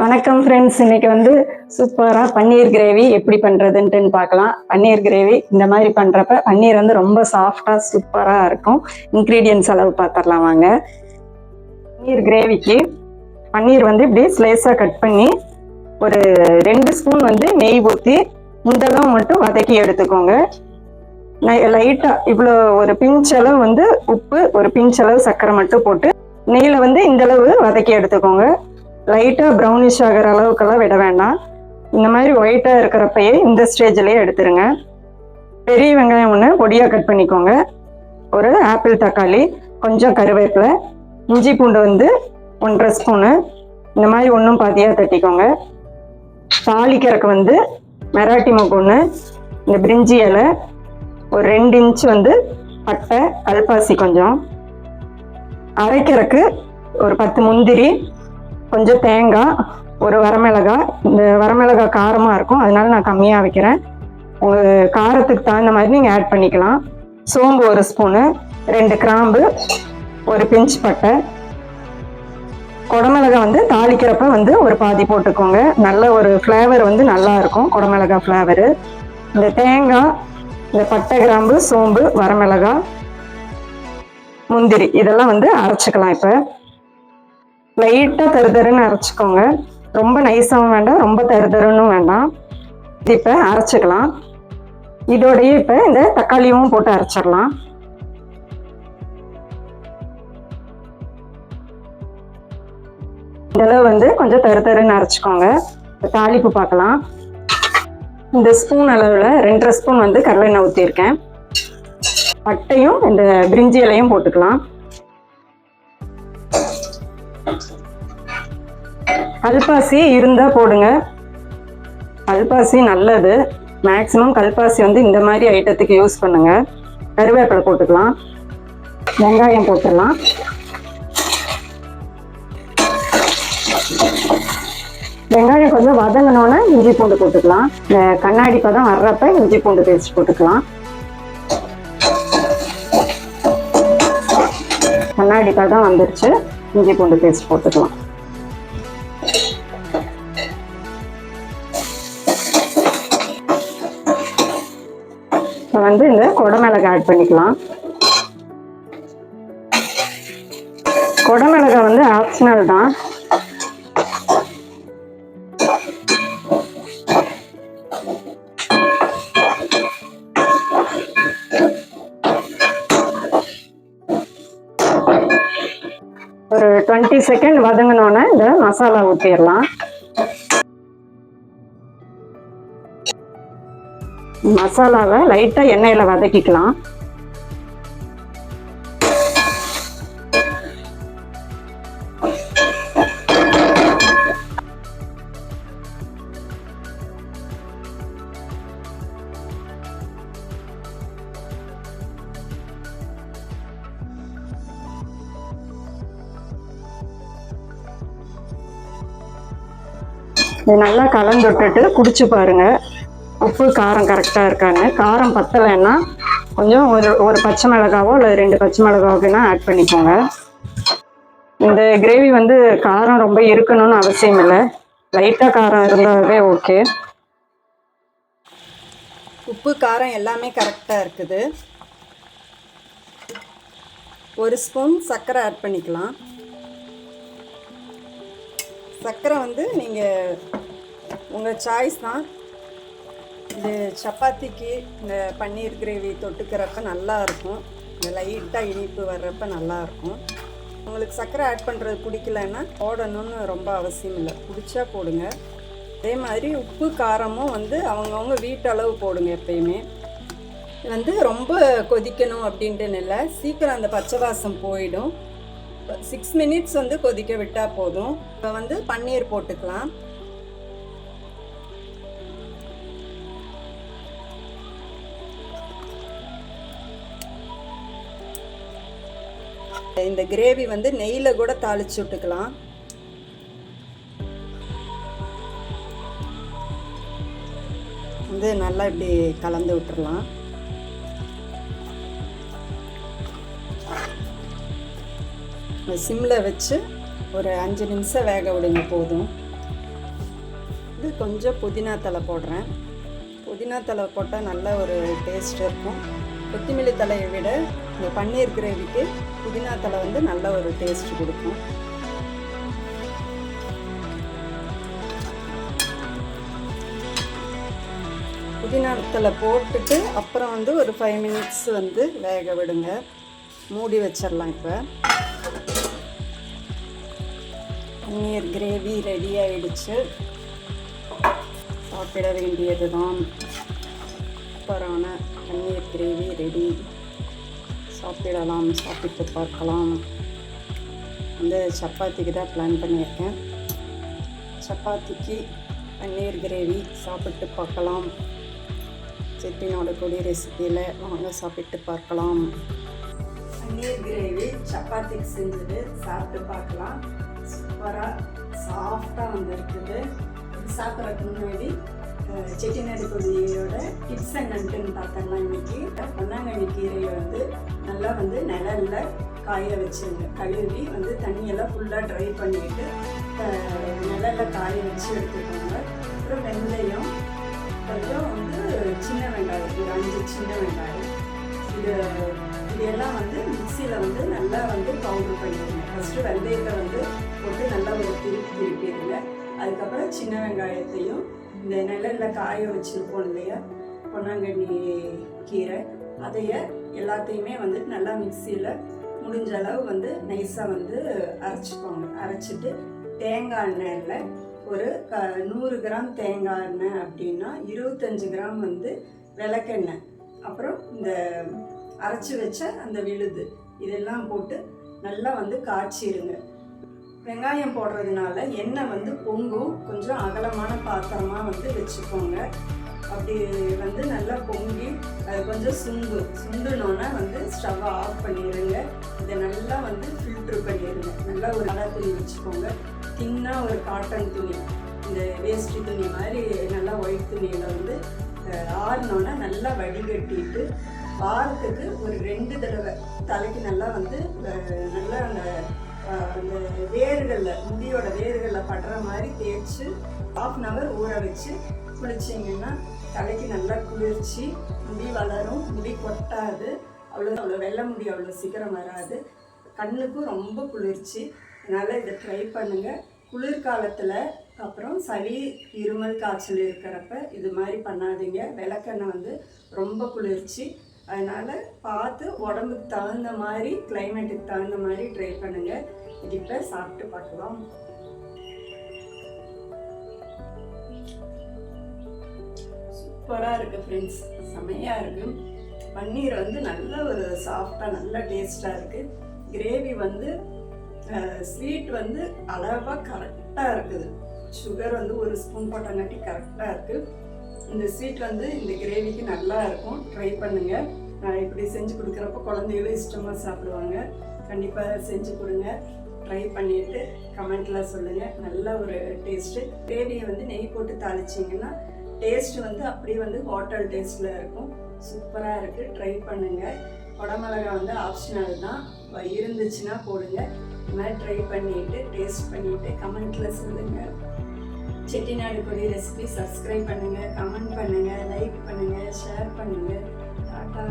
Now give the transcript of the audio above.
வணக்கம் ஃப்ரெண்ட்ஸ் இன்னைக்கு வந்து சூப்பராக பன்னீர் கிரேவி எப்படி பண்ணுறதுன்ட்டுன்னு பார்க்கலாம். பன்னீர் கிரேவி இந்த மாதிரி பண்ணுறப்ப பன்னீர் வந்து ரொம்ப சாஃப்டாக சூப்பராக இருக்கும். இன்க்ரீடியன்ஸ் அளவு பார்த்துடலாம் வாங்க. பன்னீர் கிரேவிக்கு பன்னீர் வந்து இப்படி ஸ்லைஸாக கட் பண்ணி ஒரு ரெண்டு ஸ்பூன் வந்து நெய் ஊற்றி முந்தளவு மட்டும் வதக்கி எடுத்துக்கோங்க. லைட்டாக இவ்வளோ ஒரு பிஞ்சளவு வந்து உப்பு ஒரு பிஞ்சளவு சர்க்கரை மட்டும் போட்டு நெய்யில் வந்து இந்த அளவு வதக்கி எடுத்துக்கோங்க. லைட்டாக ப்ரௌனிஷ் ஆகிற அளவுக்கெல்லாம் விட வேண்டாம். இந்த மாதிரி ஒயிட்டாக இருக்கிறப்பயே இந்த ஸ்டேஜ்லேயே எடுத்துருங்க. பெரிய வெங்காயம் ஒன்று பொடியாக கட் பண்ணிக்கோங்க. ஒரு ஆப்பிள் தக்காளி கொஞ்சம் கருவேப்பிலை இஞ்சி பூண்டு வந்து ஒன்றரை ஸ்பூனு இந்த மாதிரி ஒன்றும் பாதியாக தட்டிக்கோங்க. தாளிக்கிறதுக்கு வந்து மெராட்டி மொக்கு ஒன்று இந்த பிரிஞ்சி இலை ஒரு ரெண்டு இன்ச் வந்து பட்டை அல்பாசி கொஞ்சம். அரைக்கிறதுக்கு ஒரு பத்து முந்திரி கொஞ்சம் தேங்காய் ஒரு வரமிளகாய். இந்த வரமிளகாய் காரமாக இருக்கும். அதனால நான் கம்மியாக வைக்கிறேன். உங்கள் காரத்துக்கு தகுந்த மாதிரி நீங்கள் ஆட் பண்ணிக்கலாம். சோம்பு ஒரு ஸ்பூனு ரெண்டு கிராம்பு ஒரு பிஞ்ச் பட்டை. குடமிளகா வந்து தாளிக்கிறப்ப வந்து ஒரு பாதி போட்டுக்கோங்க. நல்ல ஒரு ஃப்ளேவர் வந்து நல்லா இருக்கும் குடமிளகா ஃப்ளேவரு இந்த தேங்காய் இந்த பட்டை கிராம்பு சோம்பு வரமிளகாய் முந்திரி இதெல்லாம் வந்து அரைச்சிக்கலாம் இப்போ. லைட்டாக தருதருன்னு அரைச்சிக்கோங்க. ரொம்ப நைஸாகவும் வேண்டாம் ரொம்ப தருதருன்னு வேண்டாம். இது இப்போ அரைச்சிக்கலாம். இதோடையே இப்போ இந்த தக்காளியும் போட்டு அரைச்சிடலாம். இந்தளவு வந்து கொஞ்சம் தரு தருன்னு அரைச்சிக்கோங்க. தாளிப்பு பார்க்கலாம். இந்த ஸ்பூன் அளவில் ரெண்டரை ஸ்பூன் வந்து கடலெண்ணெய் ஊற்றிருக்கேன் பட்டையும் இந்த பிரிஞ்சி இலையும் போட்டுக்கலாம். கல்பாசி இருந்தால் போடுங்க. கல்பாசி நல்லது. மேக்ஸிமம் கல்பாசி வந்து இந்த மாதிரி ஐட்டத்துக்கு யூஸ் பண்ணுங்க. கருவேப்பிலை போட்டுக்கலாம். வெங்காயம் போட்டுடலாம் வெங்காயம் கொஞ்சம் வதங்கினோன்னே இஞ்சி பூண்டு போட்டுக்கலாம். இந்த கண்ணாடி பதம் வர்றப்ப இஞ்சி பூண்டு பேஸ்ட் போட்டுக்கலாம். கண்ணாடி பதம் வந்துருச்சு. இஞ்சி பூண்டு பேஸ்ட் போட்டுக்கலாம். இப்போ வந்து இந்த கொடமிளகு ஆட் பண்ணிக்கலாம். கொடமிளகா வந்து ஆப்ஷனல் தான். ஒரு செகண்ட் வதங்கினோன்னே இந்த மசாலா ஊற்றிடலாம் மசாலாவை லைட்டாக எண்ணெயில் வதக்கிக்கலாம். இது நல்லா கலந்து விட்டுட்டு குடிச்சு பாருங்க. உப்பு காரம் கரெக்டாக இருக்கான்னு. காரம் பத்தலைன்னா கொஞ்சம் ஒரு ஒரு பச்சை மிளகாவோ இல்லை ரெண்டு பச்சை மிளகாவுக்குன்னா ஆட் பண்ணிக்கோங்க. இந்த கிரேவி வந்து காரம் ரொம்ப இருக்கணும்னு அவசியம் இல்லை. லைட்டாக காரம் இருந்தாவே ஓகே உப்பு காரம் எல்லாமே கரெக்டாக இருக்குது. ஒரு ஸ்பூன் சர்க்கரை ஆட் பண்ணிக்கலாம். சர்க்கரை வந்து நீங்கள் உங்கள் சாய்ஸ் தான். இது சப்பாத்திக்கு இந்த பன்னீர் கிரேவி தொட்டுக்கிறப்ப நல்லாயிருக்கும் இந்த லைட்டாக இனிப்பு வர்றப்ப நல்லாயிருக்கும் உங்களுக்கு சர்க்கரை ஆட் பண்ணுறது பிடிக்கலன்னா போடணும்னு ரொம்ப அவசியம் இல்லை. பிடிச்சா போடுங்க. அதே மாதிரி உப்பு காரமும் வந்து அவங்கவுங்க வீட்டளவு போடுங்க எப்பயுமே. வந்து ரொம்ப கொதிக்கணும் அப்படின்ட்டுன்னு இல்லை. சீக்கிரம் அந்த பச்சை வாசம் போயிடும். சிக்ஸ் மினிட்ஸ் வந்து கொதிக்க விட்டால் போதும். இப்போ வந்து பன்னீர் போட்டுக்கலாம். இந்த கிரேவி வந்து நெய்யில் கூட தாளிச்சு விட்டுக்கலாம். வந்து நல்லா இப்படி கலந்து விட்டுறலாம். சிம்மில் வச்சு ஒரு அஞ்சு நிமிஷம் வேக விடுங்க போதும். இது கொஞ்சம் புதினா தலை போடுறேன். புதினா தலை போட்டால் நல்ல ஒரு டேஸ்ட் இருக்கும். கொத்தமல்லி தலையை விட இந்த பன்னீர் கிரேவிக்கு புதினா தலை வந்து நல்ல ஒரு டேஸ்ட் கொடுக்கும். புதினா தலை போட்டுட்டு அப்புறம் வந்து ஒரு ஃபைவ் மினிட்ஸ் வந்து வேக விடுங்க. மூடி வச்சிடலாம் இப்போ. பன்னீர் கிரேவி ரெடி ஆயிடுச்சு. சாப்பிட வேண்டியது தான் சூப்பரான பன்னீர் கிரேவி ரெடி சாப்பிடலாம் சாப்பிட்டு பார்க்கலாம். வந்து சப்பாத்திக்கு தான் பிளான் பண்ணியிருக்கேன். சப்பாத்திக்கு பன்னீர் கிரேவி சாப்பிட்டு பார்க்கலாம். செட்டிநாடு கொடி ரெசிபியில் வாங்க சாப்பிட்டு பார்க்கலாம். பன்னீர் கிரேவி சப்பாத்திக்கு செஞ்சுட்டு சாப்பிட்டு பார்க்கலாம். சூப்பராக சாஃப்டாக வந்துருக்குது. சாப்பிட்றதுக்கு முன்னாடி செட்டிநாடு பகுதியோட டிப்ஸ் என்னன்ட்டுன்னு பார்த்தோம்னா இன்னைக்கு. பொன்னாங்கண்ணி கீரையை வந்து நல்லா வந்து நிழலில் காய வச்சுருங்க. கழுவி வந்து தண்ணியெல்லாம் ஃபுல்லாக ட்ரை பண்ணிட்டு நிழலில் காய வச்சு எடுத்துக்கோங்க. அப்புறம் வெந்தயம் கொஞ்சம் வந்து சின்ன வெங்காயம் ஒரு அஞ்சு சின்ன வெங்காயம். இது இதெல்லாம் வந்து மிக்சியில் வந்து நல்லா வந்து பவுடர் பண்ணிடுங்க ஃபஸ்ட்டு வெந்தயத்தை வந்து போட்டு நல்லா ஒரு திருப்பி திருப்பிடுங்க. அதுக்கப்புறம் சின்ன வெங்காயத்தையும் இந்த நிழலில் காய வச்சுருப்போம் இல்லையா? பொன்னாங்கண்ணி கீரை. அதைய எல்லாத்தையுமே வந்து நல்லா மிக்சியில் முடிஞ்ச அளவு வந்து நைஸாக வந்து அரைச்சிக்கோங்க. அரைச்சிட்டு தேங்காய் எண்ணெயில் ஒரு க நூறு கிராம் தேங்காய் எண்ணெய் அப்படின்னா இருபத்தஞ்சு கிராம் வந்து விளக்கெண்ணெய். அப்புறம் இந்த அரைச்சி வச்ச அந்த விழுது. இதெல்லாம் போட்டு நல்லா வந்து காய்ச்சிருங்க. வெங்காயம் போடுறதுனால எண்ணெய் வந்து பொங்கும். கொஞ்சம் அகலமான பாத்திரமாக வந்து வச்சுக்கோங்க. அப்படி வந்து நல்லா பொங்கி அது கொஞ்சம் சுண்டு சுண்டுனோன்னா வந்து ஸ்டவ்வை ஆஃப் பண்ணிடுங்க இதை நல்லா வந்து ஃபில்ட்ரு பண்ணிடுங்க நல்லா ஒரு நல்லா துணி வச்சுக்கோங்க. தின்னாக ஒரு காட்டன் துணி இந்த வேஷ்டி துணி மாதிரி நல்லா ஒயிட் துணியில் வந்து ஆறினோன்னா நல்லா வடிகட்டிட்டு வாரத்துக்கு ஒரு ரெண்டு தடவை தலைக்கு நல்லா வந்து நல்லா அந்த அந்த வேர்களில் முடியோட வேர்களில் படுற மாதிரி தேய்ச்சி ஆஃப் அன் ஹவர் ஊற வச்சு குளிச்சிங்கன்னா தலைக்கு நல்லா குளிர்ச்சி முடி வளரும் முடி கொட்டாது அவ்வளோ அவ்வளோ வெள்ளை முடி அவ்வளோ சீக்கிரம் வராது. கண்ணுக்கும் ரொம்ப குளிர்ச்சி. அதனால் இதை ட்ரை பண்ணுங்கள் குளிர்காலத்தில் அப்புறம் சளி இருமல் காய்ச்சல் இருக்கிறப்ப இது மாதிரி பண்ணாதீங்க. விளக்கெண்ணெய் வந்து ரொம்ப குளிர்ச்சி. அதனால் பார்த்து உடம்புக்கு தகுந்த மாதிரி கிளைமேட்டுக்கு தகுந்த மாதிரி ட்ரை பண்ணுங்கள் இது இப்போ சாப்பிட்டு பார்க்கலாம். சூப்பராக இருக்குது ஃப்ரெண்ட்ஸ் செமையாக இருக்குது பன்னீர் வந்து நல்ல ஒரு சாஃப்டாக நல்ல டேஸ்ட்டாக இருக்குது கிரேவி வந்து ஸ்வீட் வந்து அளவாக கரெக்டாக இருக்குது. சுகர் வந்து ஒரு ஸ்பூன் போட்டங்காட்டி கரெக்டாக இருக்குது இந்த ஸ்வீட் வந்து இந்த கிரேவிக்கு நல்லா இருக்கும். ட்ரை பண்ணுங்கள் நான் இப்படி செஞ்சு கொடுக்குறப்ப குழந்தைகளும் இஷ்டமாக சாப்பிடுவாங்க. கண்டிப்பாக செஞ்சு கொடுங்க. ட்ரை பண்ணிட்டு கமெண்ட்ல சொல்லுங்கள் நல்ல ஒரு டேஸ்ட்டு கிரேவியை வந்து நெய் போட்டு தாளிச்சிங்கன்னா டேஸ்ட் வந்து அப்படியே வந்து ஹோட்டல் டேஸ்ட்டில் இருக்கும். சூப்பராக இருக்குது ட்ரை பண்ணுங்கள் குடமிளகா வந்து ஆப்ஷனல் தான் இருந்துச்சுன்னா போடுங்க. இந்த மாதிரி ட்ரை பண்ணிட்டு டேஸ்ட் பண்ணிட்டு கமெண்ட்ல சொல்லுங்க. செட்டிநாடு கொடி ரெசிபி சப்ஸ்கிரைப் பண்ணுங்க கமெண்ட் பண்ணுங்க லைக் பண்ணுங்க ஷேர் பண்ணுங்க. டாட்டா.